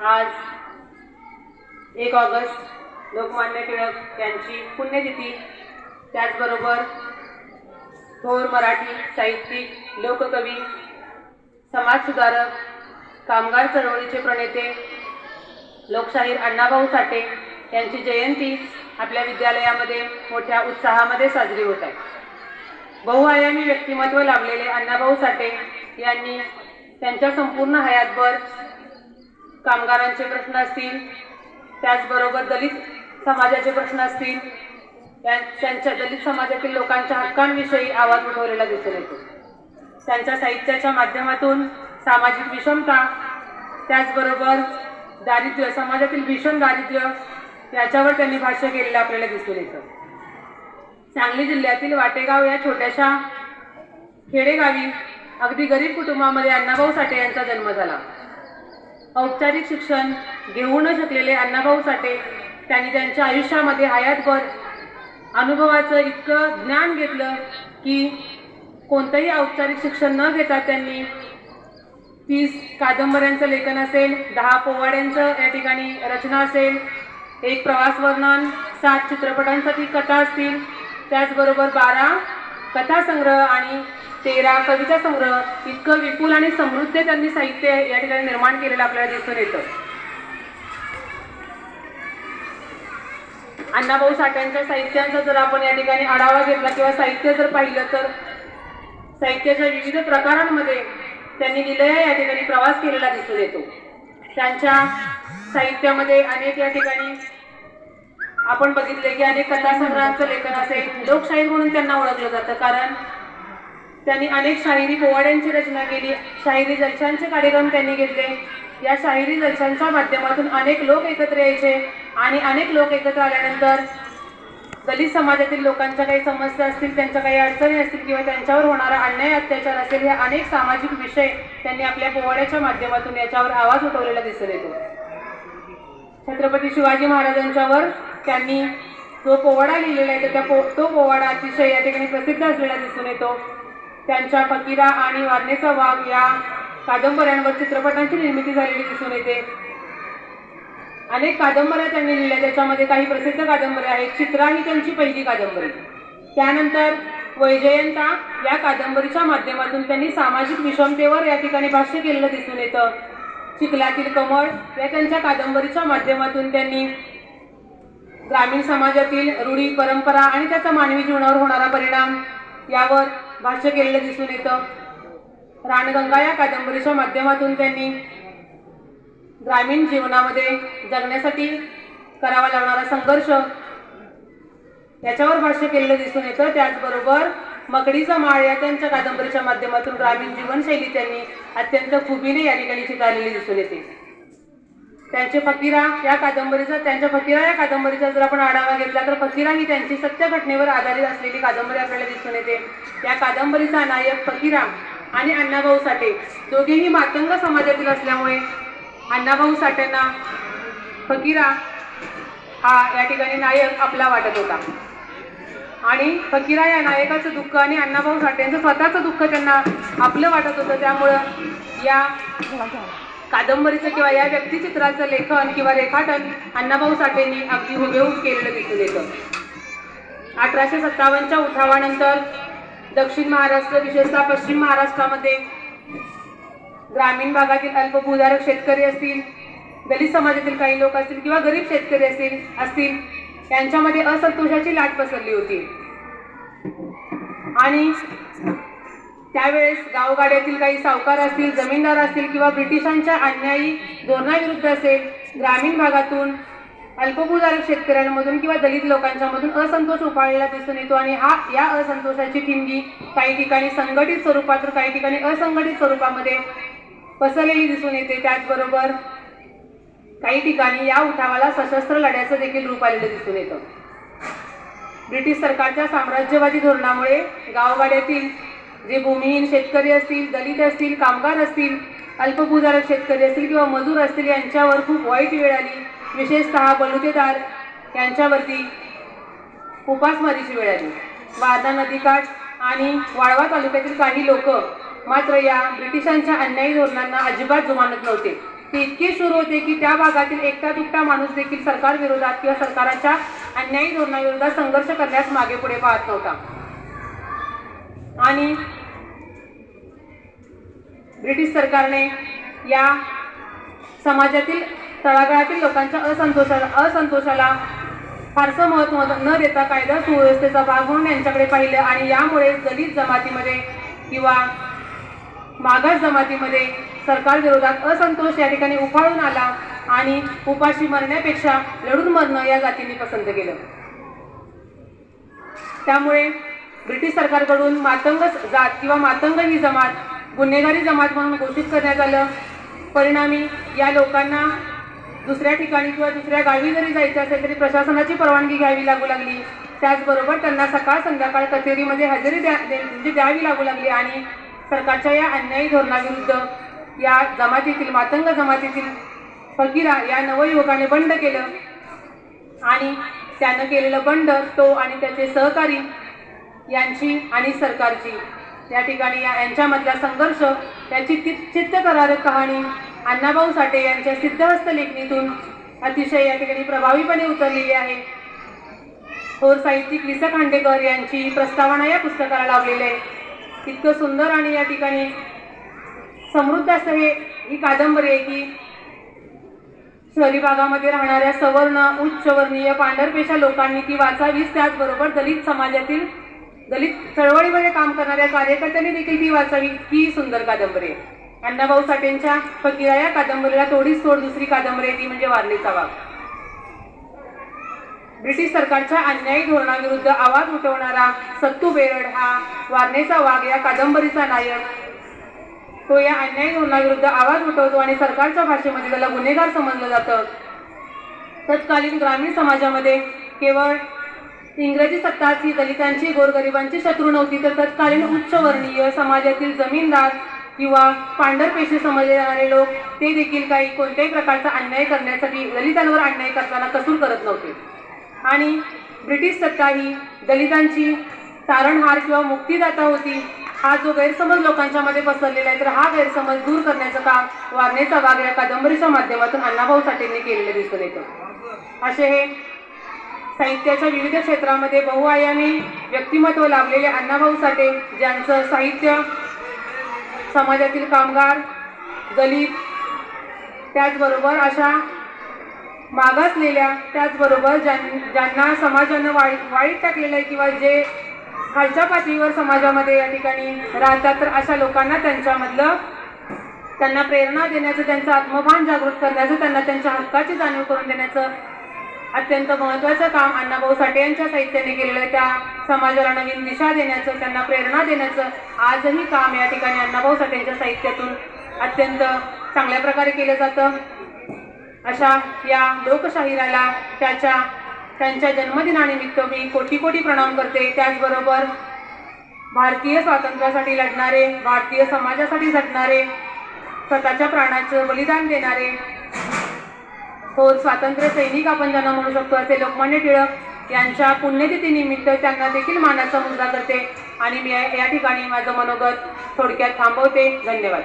आज एक ऑगस्ट लोकमान्य टिळक यांची पुण्यतिथी. त्याचबरोबर थोर मराठी साहित्यिक लोककवी समाजसुधारक कामगार चळवळीचे प्रणेते लोकशाहीर अण्णाभाऊ साठे यांची जयंती आपल्या विद्यालयामध्ये मोठ्या उत्साहामध्ये साजरी होत आहे. बहुआयामी व्यक्तिमत्व लाभलेले अण्णाभाऊ साठे यांनी त्यांच्या संपूर्ण हयातभर कामगारांचे प्रश्न असतील त्याचबरोबर दलित समाजाचे प्रश्न असतील त्यांच्या दलित समाजातील लोकांच्या हक्कांविषयी आवाज उठवलेला दिसून येतो. त्यांच्या साहित्याच्या माध्यमातून सामाजिक विषमता त्याचबरोबर दारिद्र्य समाजातील भीषण दारिद्र्य याच्यावर त्यांनी भाष्य केलेलं आपल्याला दिसून येतं. सांगली जिल्ह्यातील वाटेगाव या छोट्याशा खेडेगावी अगदी गरीब कुटुंबामध्ये अण्णाभाऊ साठे यांचा जन्म झाला. औपचारिक शिक्षण घेऊ न शकलेले अण्णाभाऊ साठे त्यांनी त्यांच्या आयुष्यामध्ये हयातभर अनुभवाचं इतकं ज्ञान घेतलं की कोणतंही औपचारिक शिक्षण न घेता त्यांनी तीस कादंबऱ्यांचं लेखन असेल दहा पोवाड्यांचं या ठिकाणी रचना असेल एक प्रवास वर्णन सात चित्रपटांसाठी कथा असतील त्याचबरोबर बारा कथासंग्रह आणि तेरा कविता संग्रह इतकं विपुल आणि समृद्ध त्यांनी साहित्य या ठिकाणी निर्माण केलेलं आपल्याला दिसून येतं. अण्णाभाऊ साठ्यांच्या साहित्यांचा जर आपण या ठिकाणी आढावा घेतला किंवा साहित्य जर पाहिलं तर साहित्याच्या विविध प्रकारांमध्ये त्यांनी निलय या ठिकाणी प्रवास केलेला दिसून येतो. त्यांच्या साहित्यामध्ये अनेक या ठिकाणी आपण बघितले की अनेक कथासंग्रहांचं लेखन असेल लोकशाहीर म्हणून त्यांना ओळखलं जातं. कारण त्यांनी अनेक शाहिरी पोवाड्यांची रचना केली शाहिरी जलशांचे कार्यक्रम त्यांनी घेतले. या शाहिरी जलशांच्या माध्यमातून अनेक लोक एकत्र यायचे आणि अनेक लोक एकत्र आल्यानंतर दलित समाजातील लोकांच्या काही समस्या असतील त्यांच्या काही अडचणी असतील किंवा त्यांच्यावर होणारा अन्याय अत्याचार असेल हे अनेक सामाजिक विषय त्यांनी आपल्या पोवाड्याच्या माध्यमातून याच्यावर आवाज उठवलेला दिसून येतो. छत्रपती शिवाजी महाराजांच्यावर त्यांनी जो पोवाडा लिहिलेला आहे तर त्या पो तो पोवाडा अतिशय या ठिकाणी प्रसिद्ध असलेला दिसून येतो. त्यांच्या फकीरा आणि वारणेचा वाघ या कादंबऱ्यांवर चित्रपटांची निर्मिती झालेली दिसून येते. अनेक कादंबऱ्या त्यांनी लिहिल्या त्याच्यामध्ये काही प्रसिद्ध कादंबऱ्या आहेत. चित्रा ही त्यांची पहिली कादंबरी. त्यानंतर वैजयंता या कादंबरीच्या माध्यमातून त्यांनी सामाजिक विषमतेवर या ठिकाणी भाष्य केलेलं दिसून येतं. चिखलातील कमळ या त्यांच्या कादंबरीच्या माध्यमातून त्यांनी ग्रामीण समाजातील रूढी परंपरा आणि त्याचा मानवी जीवनावर होणारा परिणाम यावर भाष्य केलेलं दिसून येतं. राणगंगा या कादंबरीच्या माध्यमातून त्यांनी ग्रामीण जीवनामध्ये जगण्यासाठी करावा लागणारा संघर्ष याच्यावर भाष्य केलेलं दिसून येतं. त्याचबरोबर मकडीचा माळ या त्यांच्या कादंबरीच्या माध्यमातून ग्रामीण जीवनशैली त्यांनी अत्यंत खुबीने या ठिकाणी चितारलेली दिसून येते. त्यांचे फकीरा या कादंबरीचा त्यांच्या फकीरा या कादंबरीचा जर आपण आढावा घेतला तर फकीरा ही त्यांची सत्य घटनेवर आधारित असलेली कादंबरी आपल्याला दिसून येते. या कादंबरीचा नायक फकीरा आणि अण्णाभाऊ साठे दोघेही मातंग समाजातील असल्यामुळे अण्णाभाऊ साठेंना फकीरा हा या ठिकाणी नायक आपला वाटत होता. आणि फकीरा या नायकाचं दुःख आणि अण्णाभाऊ साठेंचं स्वतःचं दुःख त्यांना आपलं वाटत होतं. त्यामुळं या कादंबरीचं किंवा या व्यक्तिचित्राचं लेखन किंवा रेखाटन अण्णाभाऊ साठेंनी अगदी हुबेहूब केलेलं दिसून येतं. अठराशे सत्तावन्नच्या उठावानंतर दक्षिण महाराष्ट्र विशेषतः पश्चिम महाराष्ट्रामध्ये ग्रामीण भागातील अल्पभूधारक शेतकरी असतील दलित समाजातील काही लोक असतील किंवा गरीब शेतकरी असतील असतील यांच्यामध्ये असंतोषाची लाट पसरली होती. आणि त्यावेळेस गावगाड्यातील काही सावकार असतील जमीनदार असतील किंवा ब्रिटिशांच्या अन्यायी धोरणाविरुद्ध असेल ग्रामीण भागातून अल्पभूधारक शेतकऱ्यांमधून किंवा दलित लोकांच्यामधून असंतोष उफाळलेला दिसून येतो आणि हा या असंतोषाची ठिणगी काही ठिकाणी संघटित स्वरूपात तर काही ठिकाणी असंघटित स्वरूपामध्ये पसरलेली दिसून येते. त्याचबरोबर काही ठिकाणी या उठावाला सशस्त्र लढ्याचं देखील रूप आलेलं दिसून येतं. ब्रिटिश सरकारच्या साम्राज्यवादी धोरणामुळे गावगाड्यातील जे भूमिहीन शेतकरी असतील दलित असतील कामगार असतील अल्पभूधारक शेतकरी असतील किंवा मजूर असतील यांच्यावर खूप वाईट वेळ आली. विशेषतः बलुतेदार यांच्यावरती उपासमारीची वेळ आली. वारणा नदीकाठ आणि वाळवा तालुक्यातील काही लोक मात्र या ब्रिटिशांच्या अन्यायी धोरणांना अजिबात जुमानत नव्हते. ते इतके सुरू होते की त्या भागातील एकटा दुकटा माणूस देखील सरकारविरोधात किंवा सरकारच्या अन्यायी धोरणाविरोधात संघर्ष करण्यास मागे पुढे पाहत नव्हता. आणि ब्रिटिश सरकारने या समाजातील तळागाळातील लोकांच्या असंतोषाला असंतोषाला फारसं महत्त्व न देता कायदा सुव्यवस्थेचा भाग म्हणून यांच्याकडे पाहिलं आणि यामुळे दलित जमातीमध्ये किंवा मागास जमातीमध्ये सरकार विरोधात असंतोष या ठिकाणी उफाळून आला आणि उपाशी मरण्यापेक्षा लढून मरणं या जातींनी पसंत केलं. त्यामुळे ब्रिटिश सरकारकडून मातंग जात किंवा मातंग ही जमात गुन्हेगारी जमात म्हणून घोषित करण्यात आलं. परिणामी या लोकांना दुसऱ्या ठिकाणी किंवा दुसऱ्या गावी जरी जायचं असेल तरी प्रशासनाची परवानगी घ्यावी लागू लागली. त्याचबरोबर त्यांना सकाळ संध्याकाळ कचेरीमध्ये हजेरी द्या दे- म्हणजे द्यावी लागू लागली आणि सरकारच्या या अन्यायी धोरणाविरुद्ध या जमातीतील मातंग जमातीतील फकीरा या नवयुवकाने बंड केलं. आणि त्यानं केलेलं बंड तो आणि त्याचे सहकारी यांची आणि सरकारची. या ठिकाणी या यांच्यामधला संघर्ष त्यांची ति चित्तथरारक कहाणी अण्णाभाऊ साठे यांच्या सिद्धहस्त लेखणीतून अतिशय या ठिकाणी प्रभावीपणे उतरलेली आहे. थोर साहित्यिक विसा खांडेकर यांची प्रस्तावना या पुस्तकाला लावलेली आहे. इतकं सुंदर आणि या ठिकाणी समृद्ध असं हे ही कादंबरी आहे की शहरी भागामध्ये राहणाऱ्या सवर्ण उच्चवर्णीय पांढरपेशा लोकांनी ती वाचावीच त्याचबरोबर दलित समाजातील दलित चळवळीमध्ये काम करणाऱ्या कार्यकर्त्यांनी देखील ती वाचावी ही सुंदर कादंबरी. आहे अण्णाभाऊ साठेंच्या फकीरा या कादंबरीला थोडीच थोड दुसरी कादंबरी आहे ती म्हणजे वारणीचा वाघ. ब्रिटिश सरकारच्या अन्यायी धोरणाविरुद्ध आवाज उठवणारा सत्तू बेरड हा वारणेचा वाघ या कादंबरीचा नायक. तो या अन्यायी धोरणाविरुद्ध आवाज उठवतो आणि सरकारच्या भाषेमध्ये त्याला गुन्हेगार समजलं जातं. तत्कालीन ग्रामीण समाजामध्ये केवळ इंग्रजी सत्ताच ही दलितांची गोरगरिबांची शत्रू नव्हती तर तत्कालीन उच्चवर्णीय समाजातील जमीनदार किंवा पांढरपेशी समजले जाणारे लोक ते देखील काही कोणत्याही प्रकारचा अन्याय करण्यासाठी दलितांवर अन्याय करताना कसूर करत नव्हते. आणि ब्रिटिश सत्ता ही दलितांची तारणहार किंवा मुक्तीदाता होती हा जो गैरसमज लोकांच्या मध्ये पसरलेला आहे तर हा गैरसमज दूर करण्याचं काम वारणेचा भाग या कादंबरीच्या माध्यमातून अण्णाभाऊ साठेंनी केलेलं दिसून येतं. असे हे साहित्याच्या विविध क्षेत्रामध्ये बहुआयामी व्यक्तिमत्व लाभलेले अण्णाभाऊ साठे ज्यांचं साहित्य समाजातील कामगार दलित त्याचबरोबर अशा मागासलेल्या त्याचबरोबर ज्यां ज्यांना समाजानं वाईट वाईट टाकलेलं आहे किंवा जे खालच्या पातळीवर समाजामध्ये या ठिकाणी राहतात तर अशा लोकांना त्यांच्यामधलं त्यांना प्रेरणा देण्याचं त्यांचं आत्मभान जागृत करण्याचं त्यांना त्यांच्या हक्काची जाणीव करून देण्याचं अत्यंत महत्त्वाचं काम अण्णाभाऊ साठे यांच्या साहित्याने केलेलं त्या समाजाला नवीन दिशा देण्याचं त्यांना प्रेरणा देण्याचं आजही काम या ठिकाणी अण्णाभाऊ साठे यांच्या साहित्यातून अत्यंत चांगल्या प्रकारे केलं जातं. अशा या लोकशाहीराला त्याच्या त्यांच्या जन्मदिनानिमित्त मी कोटी कोटी प्रणाम करते. त्याचबरोबर भारतीय स्वातंत्र्यासाठी लढणारे भारतीय समाजासाठी झटणारे स्वतःच्या प्राणाचं बलिदान देणारे थोर स्वातंत्र्य सैनिक आपण ज्यांना म्हणू शकतो असे लोकमान्य टिळक यांच्या पुण्यतिथीनिमित्त त्यांना देखील मानाचा मुद्दा करते. आणि मी या या ठिकाणी माझं मनोगत थोडक्यात थांबवते. धन्यवाद.